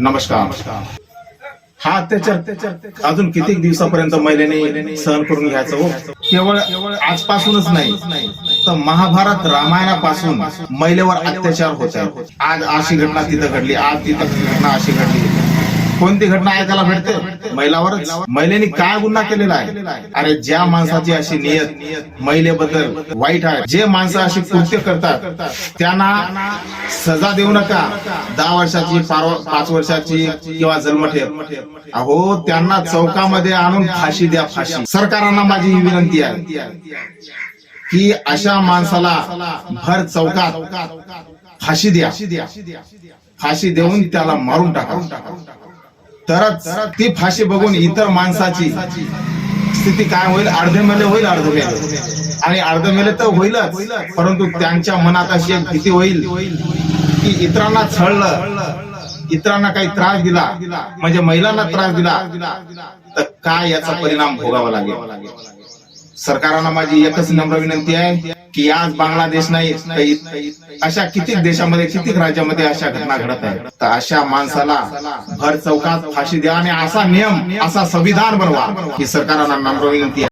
नमस्कार. हा अत्याचार अजून कित्येक दिवसापर्यंत महिलेने सहन करून घ्यायचं हो? केवळ आजपासूनच नाही तर महाभारत रामायणापासून महिलेवर अत्याचार होत आहे. आज अशी घटना तिथं घडली आज तिथं घटना अशी घडली. कोणती घटना ऐकायला भेटते? महिलावरच. महिलेने काय गुन्हा केलेला आहे? अरे ज्या माणसाची अशी नियत महिलेबद्दल वाईट आहे जे माणसं अशी कृत्य करतात त्यांना सजा देऊ नका. दहा वर्षाची पाच वर्षाची किंवा जन्मठेप अहो त्यांना चौकामध्ये आणून फाशी द्या फाशी. सरकारांना माझी ही विनंती आहे की अशा माणसाला भर चौकात फाशी द्या. फाशी देऊन त्याला मारून टाका. तरच ती फाशी बघून इतर माणसाची स्थिती काय होईल? अर्धे मेले होईल अर्धे मेले. आणि अर्धे मेले तर होईलच. परंतु त्यांच्या मनात अशी एक भीती होईल की इतरांना छळलं इतरांना काही त्रास दिला म्हणजे महिलांना त्रास दिला तर काय याचा परिणाम भोगावा लागेल? सरकारांना माझी एकच नम्र विनंती आहे की आज बांगलादेश नाही अशा कितीक देशामध्ये कितीक राज्यामध्ये अशा घटना घडत आहेत? तर अशा माणसाला भर चौकात फाशी द्या आणि असा नियम असा संविधान बनवा ही सरकारांना नम्र विनंती आहे.